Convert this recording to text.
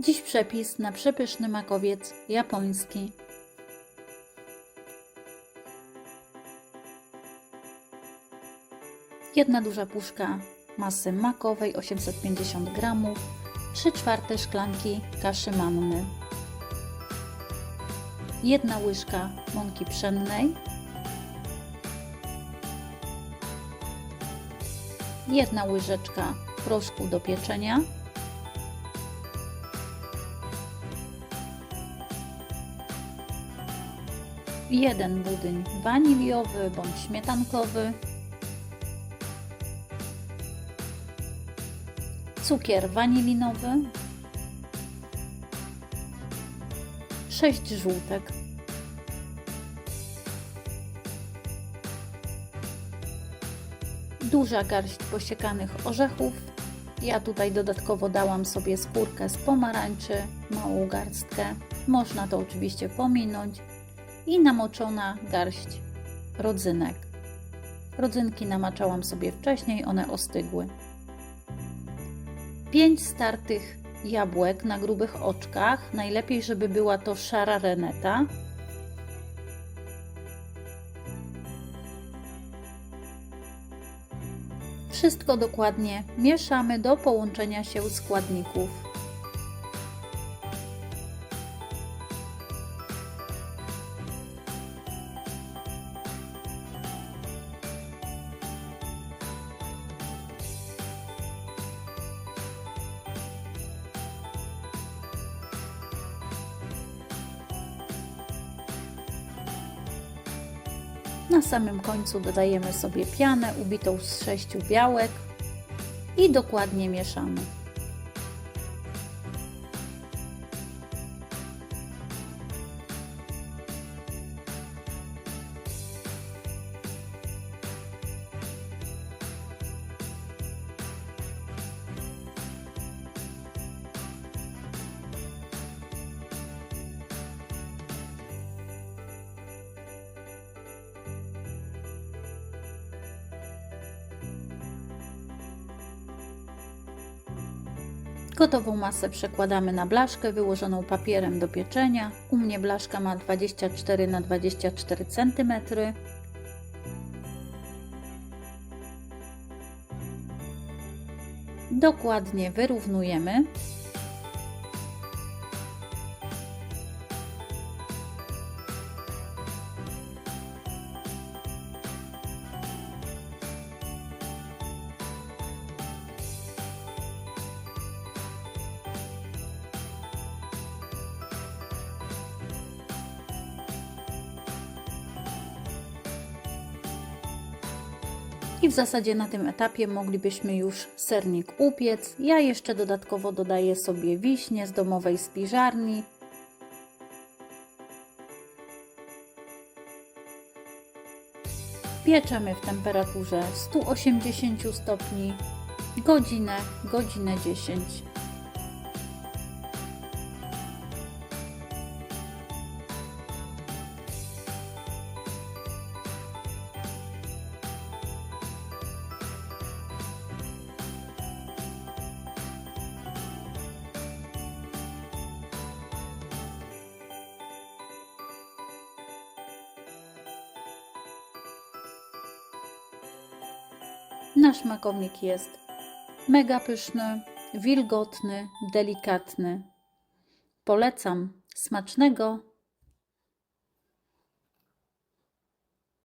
Dziś przepis na przepyszny makowiec japoński. Jedna duża puszka masy makowej 850 g, 3 czwarte szklanki kaszy manny, jedna łyżka mąki pszennej, jedna łyżeczka proszku do pieczenia, jeden budyń waniliowy bądź śmietankowy, cukier wanilinowy, 6 żółtek, duża garść posiekanych orzechów. Ja tutaj dodatkowo dałam sobie skórkę z pomarańczy, małą garstkę. Można to oczywiście pominąć. I namoczona garść rodzynek. Rodzynki namaczałam sobie wcześniej, one ostygły. 5 startych jabłek na grubych oczkach. Najlepiej, żeby była to szara reneta. Wszystko dokładnie mieszamy do połączenia się składników. Na samym końcu dodajemy sobie pianę ubitą z sześciu białek i dokładnie mieszamy. Gotową masę przekładamy na blaszkę wyłożoną papierem do pieczenia. U mnie blaszka ma 24 na 24 cm. Dokładnie wyrównujemy. I w zasadzie na tym etapie moglibyśmy już sernik upiec. Ja jeszcze dodatkowo dodaję sobie wiśnie z domowej spiżarni. Pieczemy w temperaturze 180 stopni godzinę, godzinę 10. Nasz makownik jest mega pyszny, wilgotny, delikatny. Polecam. Smacznego!